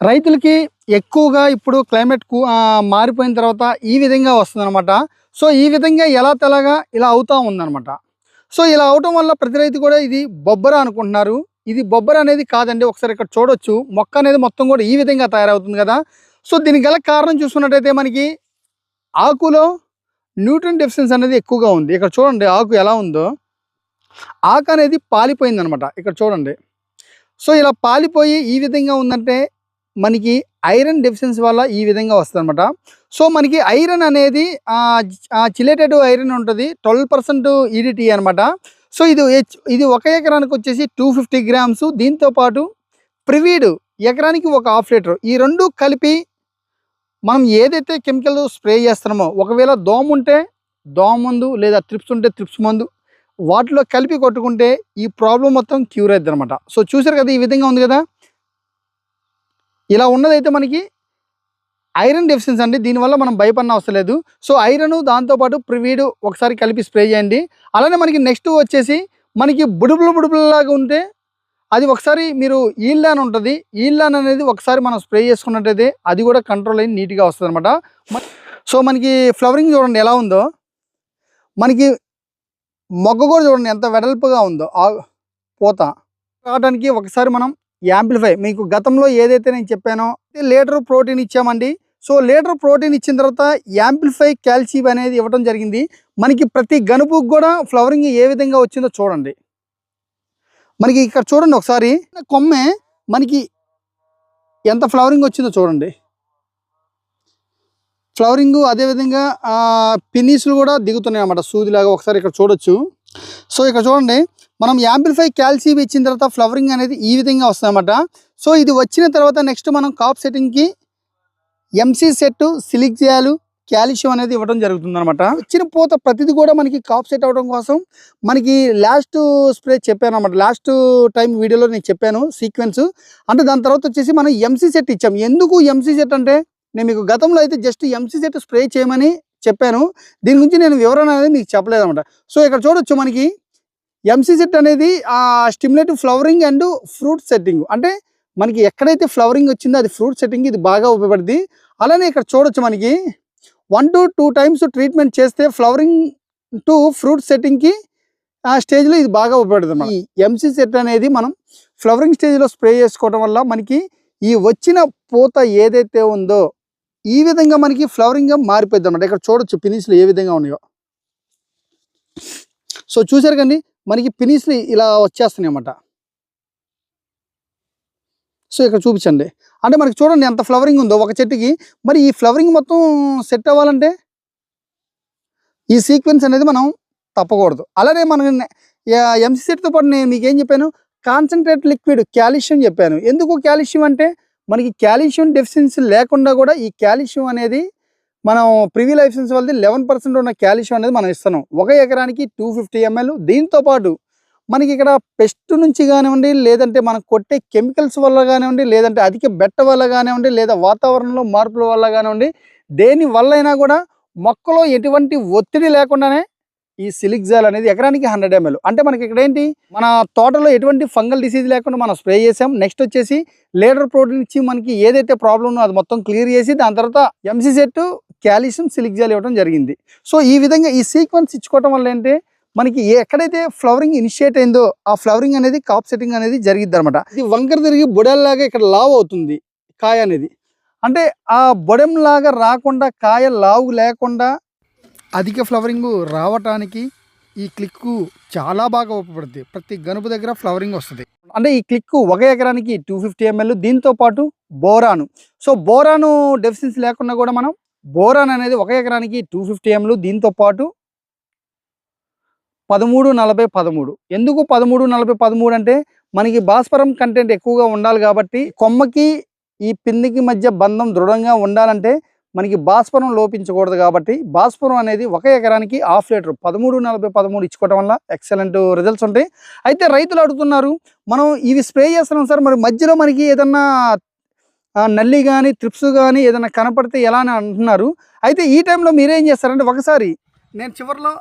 రైతులకి ఎక్కువగా ఇప్పుడు క్లైమేట్కు మారిపోయిన తర్వాత ఈ విధంగా వస్తుందన్నమాట. సో ఈ విధంగా ఎలా తెలగా ఇలా అవుతూ ఉందన్నమాట. సో ఇలా అవటం వల్ల ప్రతి రైతు కూడా ఇది బొబ్బర అనుకుంటున్నారు. ఇది బొబ్బర అనేది కాదండి ఒకసారి ఇక్కడ చూడొచ్చు. మొక్క అనేది మొత్తం కూడా ఈ విధంగా తయారవుతుంది కదా. సో దీనికి గల కారణం చూసుకున్నట్టయితే మనకి ఆకులో న్యూట్రన్ డెఫిషియన్స్ అనేది ఎక్కువగా ఉంది. ఇక్కడ చూడండి ఆకు ఎలా ఉందో. ఆకు అనేది పాలిపోయింది అనమాట ఇక్కడ చూడండి. సో ఇలా పాలిపోయి ఈ విధంగా ఉందంటే మనకి ఐరన్ డెఫిషియన్సీ వల్ల ఈ విధంగా వస్తుంది అనమాట సో మనకి ఐరన్ అనేది చిలేటెడ్ ఐరన్ ఉంటుంది ట్వెల్వ్ పర్సెంట్ ఈడిటీ అనమాట సో ఇది హెచ్- ఇది ఒక ఎకరానికి వచ్చేసి టూ ఫిఫ్టీ గ్రామ్స్. దీంతో పాటు ప్రివీడ్ ఎకరానికి ఒక హాఫ్ లీటర్. ఈ రెండు కలిపి మనం ఏదైతే కెమికల్ స్ప్రే చేస్తున్నామో ఒకవేళ దోమ ఉంటే దోమ మందు లేదా ట్రిప్స్ ఉంటే ట్రిప్స్ మందు వాటిలో కలిపి కొట్టుకుంటే ఈ ప్రాబ్లం మొత్తం క్యూర్ అవుతుంది అనమాట సో చూసారు కదా ఈ విధంగా ఉంది కదా? ఇలా ఉన్నదైతే మనకి ఐరన్ డెఫిషియన్స్ అండి. దీనివల్ల మనం భయపడిన అవసరం లేదు. సో ఐరన్ దాంతోపాటు ప్రివీడ్ ఒకసారి కలిపి స్ప్రే చేయండి. అలానే మనకి నెక్స్ట్ వచ్చేసి మనకి బుడుపులు బుడుపులలాగా ఉంటే అది ఒకసారి మీరు ఈల్లాన్ ఉంటుంది. ఈల్లాన్ అనేది ఒకసారి మనం స్ప్రే చేసుకున్నట్టయితే అది కూడా కంట్రోల్ అయ్యి నీట్గా వస్తుంది అనమాట సో మనకి ఫ్లవరింగ్ చూడండి ఎలా ఉందో. మనకి మొగ్గ కూడా చూడండి ఎంత వెడల్పుగా ఉందో. పూత. రావడానికి ఒకసారి మనం యాంప్లిఫై మీకు గతంలో ఏదైతే నేను చెప్పానో లీటర్ ప్రోటీన్ ఇచ్చామండి. సో లీటర్ ప్రోటీన్ ఇచ్చిన తర్వాత యాంప్లిఫై క్యాల్షియం అనేది ఇవ్వడం జరిగింది. మనకి ప్రతి గనుపుకు కూడా ఫ్లవరింగ్ ఏ విధంగా వచ్చిందో చూడండి. మనకి ఇక్కడ చూడండి ఒకసారి కొమ్మె మనకి ఎంత ఫ్లవరింగ్ వచ్చిందో చూడండి. ఫ్లవరింగ్ అదేవిధంగా పిన్నీసులు కూడా దిగుతున్నాయి అన్నమాట. సూదిలాగా ఒకసారి ఇక్కడ చూడొచ్చు. సో ఇక్కడ చూడండి మనం యాంప్లిఫై క్యాల్సియం ఇచ్చిన తర్వాత ఫ్లవరింగ్ అనేది ఈ విధంగా వస్తుందన్నమాట. సో ఇది వచ్చిన తర్వాత నెక్స్ట్ మనం కాప్ సెట్టింగ్కి ఎంసీ సెట్ సిలిక్జియాలు క్యాల్షియం అనేది ఇవ్వడం జరుగుతుంది అనమాట వచ్చిన పూత ప్రతిది కూడా మనకి కాప్ సెట్ అవ్వడం కోసం మనకి లాస్ట్ స్ప్రే చెప్పాను అనమాట లాస్ట్ టైం వీడియోలో నేను చెప్పాను సీక్వెన్స్. అంటే దాని తర్వాత వచ్చేసి మనం ఎంసీ సెట్ ఇచ్చాం. ఎందుకు ఎంసీ సెట్ అంటే నేను మీకు గతంలో అయితే జస్ట్ ఎంసీ సెట్ స్ప్రే చేయమని చెప్పాను. దీని గురించి నేను వివరణ అనేది మీకు చెప్పలేదు అనమాట సో ఇక్కడ చూడొచ్చు మనకి ఎంసీ సెట్ అనేది ఆ stimulate flowering and fruit setting అంటే మనకి ఎక్కడైతే ఫ్లవరింగ్ వచ్చిందో అది ఫ్రూట్ సెట్టింగ్ ఇది బాగా ఉపయోగపడుతుంది అలానే ఇక్కడ చూడొచ్చు మనకి one to two times treatment చేస్తే ఫ్లవరింగ్ టు ఫ్రూట్ సెట్టింగ్కి ఆ స్టేజ్లో ఇది బాగా ఉపయోగపడుతుంది ఈ ఎంసీ సెట్ అనేది మనం ఫ్లవరింగ్ స్టేజ్లో స్ప్రే చేసుకోవడం వల్ల మనకి ఈ వచ్చిన పూత ఏదైతే ఉందో ఈ విధంగా మనకి ఫ్లవరింగ్గా మారిపోద్ది అనమాట ఇక్కడ చూడొచ్చు పినిస్లు ఏ విధంగా ఉన్నాయో. సో చూసారు కండి మనకి పినిస్లు ఇలా వచ్చేస్తున్నాయి అన్నమాట. సో ఇక్కడ చూపించండి. అంటే మనకి చూడండి ఎంత ఫ్లవరింగ్ ఉందో. ఒక చెట్టుకి మరి ఈ ఫ్లవరింగ్ మొత్తం సెట్ అవ్వాలంటే ఈ సీక్వెన్స్ అనేది మనం తప్పకూడదు. అలానే మనం ఎంసీ సెట్తో పాటు నేను మీకు ఏం చెప్పాను? కాన్సన్ట్రేట్ లిక్విడ్ క్యాల్షియం చెప్పాను. ఎందుకు క్యాల్షియం అంటే మనకి క్యాల్షియం డెఫిషియన్సీ లేకుండా కూడా ఈ క్యాల్షియం అనేది మనం ప్రివీ లైసెన్స్ వల్ల లెవెన్ పర్సెంట్ ఉన్న క్యాల్షియం అనేది మనం ఇస్తున్నాం. ఒక ఎకరానికి టూ ఫిఫ్టీ ఎంఎల్ దీంతో పాటు మనకి ఇక్కడ పెస్ట్ నుంచి కానివ్వండి లేదంటే మనం కొట్టే కెమికల్స్ వల్ల కానివ్వండి లేదంటే అధిక బెట్ట వల్ల కానివ్వండి లేదా వాతావరణంలో మార్పుల వల్ల కానివ్వండి దేని వల్ల అయినా కూడా మొక్కలో ఎటువంటి ఒత్తిడి లేకుండానే ఈ సిలిక్జాల్ అనేది ఎకరానికి హండ్రెడ్ ఎంఎల్ అంటే మనకి ఇక్కడ ఏంటి? మన తోటలో ఎటువంటి ఫంగల్ డిసీజ్ లేకుండా మనం స్ప్రే చేసాం. నెక్స్ట్ వచ్చేసి లేడర్ ప్రోటీన్ ఇచ్చి మనకి ఏదైతే ప్రాబ్లం ఉందో అది మొత్తం క్లియర్ చేసి దాని తర్వాత ఎంసీ సెట్ క్యాల్షియం సిలిక్జాల్ ఇవ్వడం జరిగింది. సో ఈ విధంగా ఈ సీక్వెన్స్ ఇచ్చుకోవటం వల్ల ఏంటి? మనకి ఎక్కడైతే ఫ్లవరింగ్ ఇనిషియేట్ అయిందో ఆ ఫ్లవరింగ్ అనేది కాప్ సెట్టింగ్ అనేది జరిగిద్ది అనమాట ఇది వంకర తిరిగి బొడెల్లాగా ఇక్కడ లావ్ అవుతుంది కాయ అనేది. అంటే ఆ బొడెంలాగా రాకుండా కాయ లావు లేకుండా అధిక ఫ్లవరింగ్ రావటానికి ఈ క్లిక్కు చాలా బాగా ఉపయోగపడుతుంది ప్రతి గనుపు దగ్గర ఫ్లవరింగ్ వస్తుంది. అంటే ఈ క్లిక్కు ఒక ఎకరానికి టూ ఫిఫ్టీ ఎంఎల్ దీంతో పాటు బోరాను. సో బోరాను డెఫిషియన్సీ లేకుండా కూడా మనం బోరాన్ అనేది ఒక ఎకరానికి టూ ఫిఫ్టీ ఎంలు దీంతో పాటు పదమూడు నలభై పదమూడు. ఎందుకు పదమూడు నలభై పదమూడు అంటే మనకి భాస్వరం కంటెంట్ ఎక్కువగా ఉండాలి కాబట్టి కొమ్మకి ఈ పిందికి మధ్య బంధం దృఢంగా ఉండాలంటే మనకి భాస్వరం లోపించకూడదు కాబట్టి భాస్వరం అనేది ఒక ఎకరానికి హాఫ్ లీటర్. పదమూడు నలభై పదమూడు ఇచ్చుకోవడం వల్ల ఎక్సలెంట్ రిజల్ట్స్ ఉంటాయి. అయితే రైతులు అడుగుతున్నారు మనం ఇవి స్ప్రే చేస్తున్నాం సార్ మరి మధ్యలో మనకి ఏదన్నా నల్లి కానీ త్రిప్స్ కానీ ఏదైనా కనపడితే ఎలా అని అంటున్నారు. అయితే ఈ టైంలో మీరేం చేస్తారంటే ఒకసారి నేను చివరిలో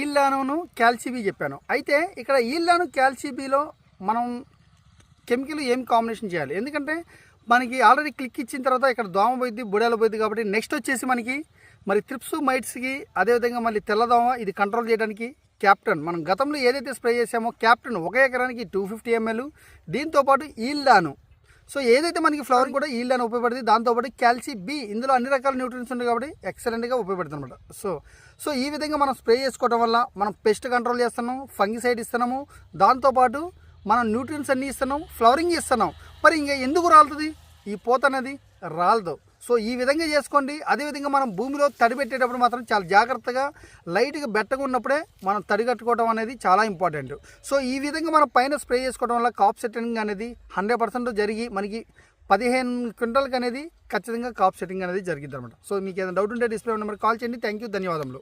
ఈల్లాను క్యాల్సిబీ చెప్పాను. అయితే ఇక్కడ ఈల్లాను క్యాల్సిబీలో మనం కెమికల్ ఏం కాంబినేషన్ చేయాలి? ఎందుకంటే మనకి ఆల్రెడీ క్లిక్ ఇచ్చిన తర్వాత ఇక్కడ దోమ పోయింది బుడేల పోయింది కాబట్టి నెక్స్ట్ వచ్చేసి మనకి మరి త్రిప్స్ మైట్స్కి అదేవిధంగా మళ్ళీ తెల్లదోమ ఇది కంట్రోల్ చేయడానికి క్యాప్టెన్. మనం గతంలో ఏదైతే స్ప్రే చేసామో క్యాప్టెన్ ఒక ఎకరానికి టూ ఫిఫ్టీ ఎంఎల్. దీంతోపాటు ఈల్లాను సో ఏదైతే మనకి ఫ్లవర్ కూడా ఈల్డ్ అని ఉపయోగపడుతుంది దాంతోపాటు క్యాల్సీ బి ఇందులో అన్ని రకాల న్యూట్రియన్స్ ఉంటాయి కాబట్టి ఎక్సలెంట్గా ఉపయోగపడుతుంది అనమాట సో సో ఈ విధంగా మనం స్ప్రే చేసుకోవడం వల్ల మనం పెస్ట్ కంట్రోల్ చేస్తున్నాం ఫంగిసైడ్ ఇస్తున్నాము దాంతోపాటు మనం న్యూట్రియన్స్ అన్నీ ఇస్తున్నాం ఫ్లవరింగ్ ఇస్తున్నాం మరి ఇంకా ఎందుకు రాలుతుంది? ఈ పూత అనేది రాలదు. సో ఈ విధంగా చేసుకోండి. అదేవిధంగా మనం భూమిలో తడి పెట్టేటప్పుడు మాత్రం చాలా జాగ్రత్తగా లైట్గా బెట్టగా ఉన్నప్పుడే మనం తడి కట్టుకోవడం అనేది చాలా ఇంపార్టెంట్. సో ఈ విధంగా మనం పైన స్ప్రే చేసుకోవడం వల్ల కాప్ సెట్టింగ్ అనేది హండ్రెడ్ పర్సెంట్ జరిగి మనకి పదిహేను క్వింటల్కి అనేది ఖచ్చితంగా కాప్ సెట్టింగ్ అనేది జరిగింది అనమాట సో మీకు ఏదైనా డౌట్ ఉంటే డిస్ప్లే నెంబర్ కాల్ చేయండి. థ్యాంక్ యూ ధన్యవాదములు.